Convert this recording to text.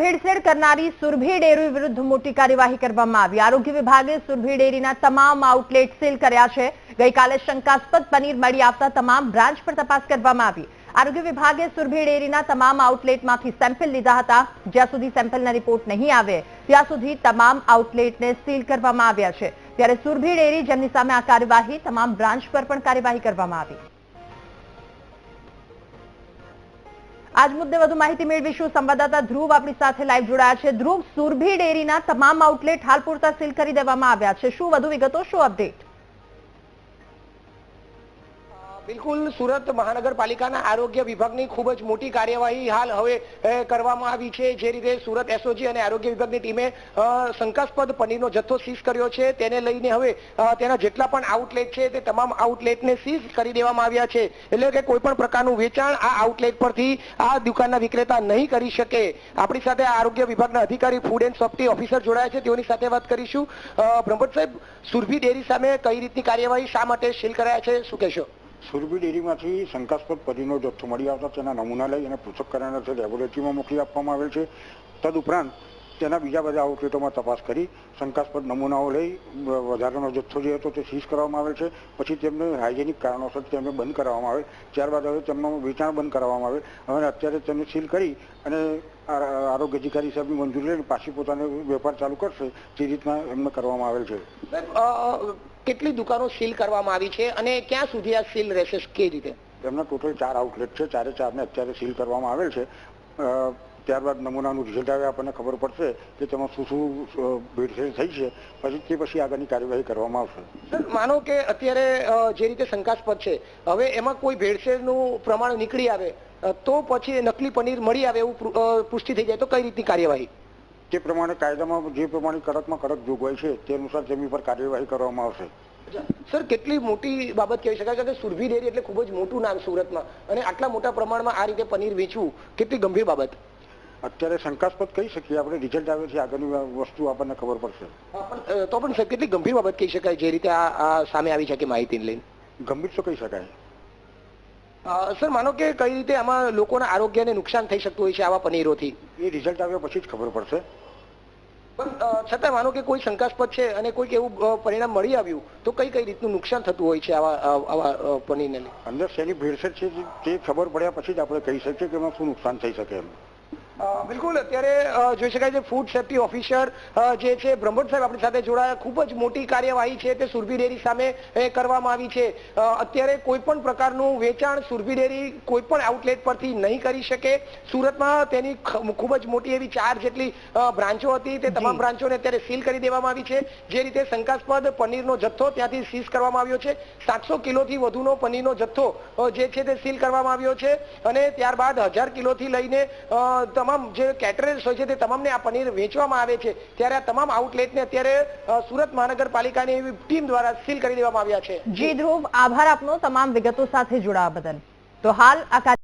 ભેળસેળ કરનારી સુરભી ડેરી વિરુદ્ધ મોટી કાર્યવાહી કરવામાં આવી. આરોગ્ય વિભાગે સુરભી ડેરીના તમામ આઉટલેટ સીલ કર્યા છે. ગઈકાલે શંકાસ્પદ પનીર મળી આવતા તમામ બ્રાન્ચ પર તપાસ કરવામાં આવી. આરોગ્ય વિભાગે સુરભી ડેરીના તમામ આઉટલેટમાંથી સેમ્પલ લીધા હતા. જ્યાં સુધી સેમ્પલના રિપોર્ટ નહીં આવે, ત્યાં સુધી તમામ આઉટલેટને સીલ કરવામાં આવ્યા છે. ત્યારે સુરભી ડેરી જેમની સામે આ કાર્યવાહી, તમામ બ્રાન્ચ પર પણ કાર્યવાહી કરવામાં આવી. આજ મુદ્દે વધુ માહિતી મેળવીશું. સંવાદદાતા ધ્રુવ આપણી સાથે લાઈવ જોડાયા છે. ધ્રુવ, સુરભી ડેરીના તમામ આઉટલેટ હાલ પૂરતા સીલ કરી દેવામાં આવ્યા છે. શું વધુ વિગતો? શું અપડેટ બિલકુલ સુરત મહાનગરપાલિકાના આરોગ્ય વિભાગની ખૂબ જ મોટી કાર્યવાહી હાલ હવે કરવામાં આવી છે. જે રીતે સુરત એસઓજી અને આરોગ્ય વિભાગની ટીમે શંકાસ્પદ પનીરનો જથ્થો સીઝ કર્યો છે. તેને લઈને હવે તેના જેટલા પણ આઉટલેટ છે તે તમામ આઉટલેટને સીઝ કરી દેવામાં આવ્યા છે. એટલે કે કોઈ પણ પ્રકારનું વેચાણ આ આઉટલેટ પરથી આ દુકાનના વિક્રેતા નહીં કરી શકે. આપણી સાથે આરોગ્ય વિભાગના અધિકારી ફૂડ એન્ડ સેફ્ટી ઓફિસર જોડાયા છે. તેઓની સાથે વાત કરીશું. બ્રહ્મભટ્ટ સાહેબ, સુરભી ડેરી સામે કઈ રીતની કાર્યવાહી શા માટે સીલ કરાયા છે? શું કહેશો? સુરભી ડેરીમાંથી શંકાસ્પદ પદીનો જથ્થો મળી આવતા તેના નમૂના લઈ અને પૃથ્થકરણ અર્થે લેબોરેટરીમાં મોકલી આપવામાં આવેલ છે. તદુપરાંત તેના બીજા બધા આઉટલેટોમાં તપાસ કરી શંકાસ્પદ નમૂનાઓ લઈ વધારાનો જથ્થો જે હતો તે સીઝ કરવામાં આવેલ છે. પછી તેમને હાઇજેનિક કારણોસર તેમને બંધ કરાવવામાં આવે ત્યારબાદ હવે તેમનું વેચાણ બંધ કરવામાં આવે હવે અત્યારે તેમને સીલ કરી અને આરોગ્ય અધિકારી સાહેબની મંજૂરી લઈને પાછી પોતાનો વેપાર ચાલુ કરશે તે રીતના એમને કરવામાં આવેલ છે. કેટલી દુકાનો સીલ કરવામાં આવી છે અને ક્યાં સુધી આ સીલ રહેશે? કે રીતે? એમના ટોટલ ચાર આઉટલેટ છે. ચારે ચારને અત્યારે સીલ કરવામાં આવેલ છે. ત્યારબાદ નમૂનાનું રિઝલ્ટ આવે આપણને ખબર પડશે કે તેમાં શું શું ભેળસેળ થઈ છે. પછી તે પછી આગળની કાર્યવાહી કરવામાં આવશે. સર માનો કે અત્યારે જે રીતે શંકાસ્પદ છે હવે એમાં કોઈ ભેળસેળનું પ્રમાણ નીકળી આવે તો પછી નકલી પનીર મળી આવે એવું પુષ્ટિ થઈ જાય તો કઈ રીતની કાર્યવાહી? તે પ્રમાણે કાયદામાં જે પ્રમાણે કડકમાં કડક જોગવાઈ છે તે અનુસાર તેમની પર કાર્યવાહી કરવામાં આવશે. સર કેટલી મોટી બાબત કહી શકાય? કે સુરભી ડેરી એટલે ખૂબ જ મોટું નામ સુરતમાં. અને આટલા મોટા પ્રમાણમાં આ રીતે પનીર વેચવું કેટલી ગંભીર બાબત? અત્યારે શંકાસ્પદ કહી શકીએ આપણે. રિઝલ્ટ આવે છે આગળની વસ્તુ આપણને ખબર પડશે. તો પણ કેટલી ગંભીર બાબત કહી શકાય જે રીતે આ સામે આવી શકે માહિતીને લઈને? ગંભીર તો કહી શકાય? સર માનો કે કઈ રીતે આમાં લોકોના આરોગ્યને નુકસાન થઈ શકતું હોય છે આવા પનીરોથી? એ રિઝલ્ટ આવ્યા પછી જ ખબર પડશે. પણ છતાં માનો કે કોઈ શંકાસ્પદ છે અને કોઈક એવું પરિણામ મળી આવ્યું તો કઈ કઈ રીતનું નુકસાન થતું હોય છે આવા આવા પનીરને અંદર શેની ભેળસેળ છે તે ખબર પડ્યા પછી જ આપણે કહી શકીએ કે એમાં શું નુકસાન થઈ શકે એમ. બિલકુલ. અત્યારે જોઈ શકાય છે ફૂડ સેફ્ટી ઓફિસર જે છે બ્રહ્મભટ્ટ સાહેબ આપણી સાથે જોડાયા. ખૂબ જ મોટી કાર્યવાહી છે તે સુરભી ડેરી સામે કરવામાં આવી છે. અત્યારે કોઈ પણ પ્રકારનું વેચાણ સુરભી ડેરી કોઈ પણ આઉટલેટ પરથી નહીં કરી શકે. સુરતમાં તેની ખૂબ જ મોટી એવી ચાર જેટલી બ્રાન્ચો હતી. તે તમામ બ્રાન્ચોને અત્યારે સીલ કરી દેવામાં આવી છે. જે રીતે શંકાસ્પદ પનીરનો જથ્થો ત્યાંથી સીઝ કરવામાં આવ્યો છે. સાતસો કિલોથી વધુનો પનીરનો જથ્થો જે છે તે સીલ કરવામાં આવ્યો છે. અને ત્યારબાદ હજાર કિલોથી લઈને અ, તમામ જે કેટરર્સ હોય છે તે તમામને આ પનીર વેચવામાં આવે છે. ત્યારે આ તમામ આઉટલેટને અત્યારે સુરત મહાનગરપાલિકાની એવી ટીમ દ્વારા સીલ કરી દેવામાં આવ્યા છે. જી ધ્રુવ, આભાર આપનો તમામ વિગતો સાથે જોડાવા બદલ. તો હાલ આ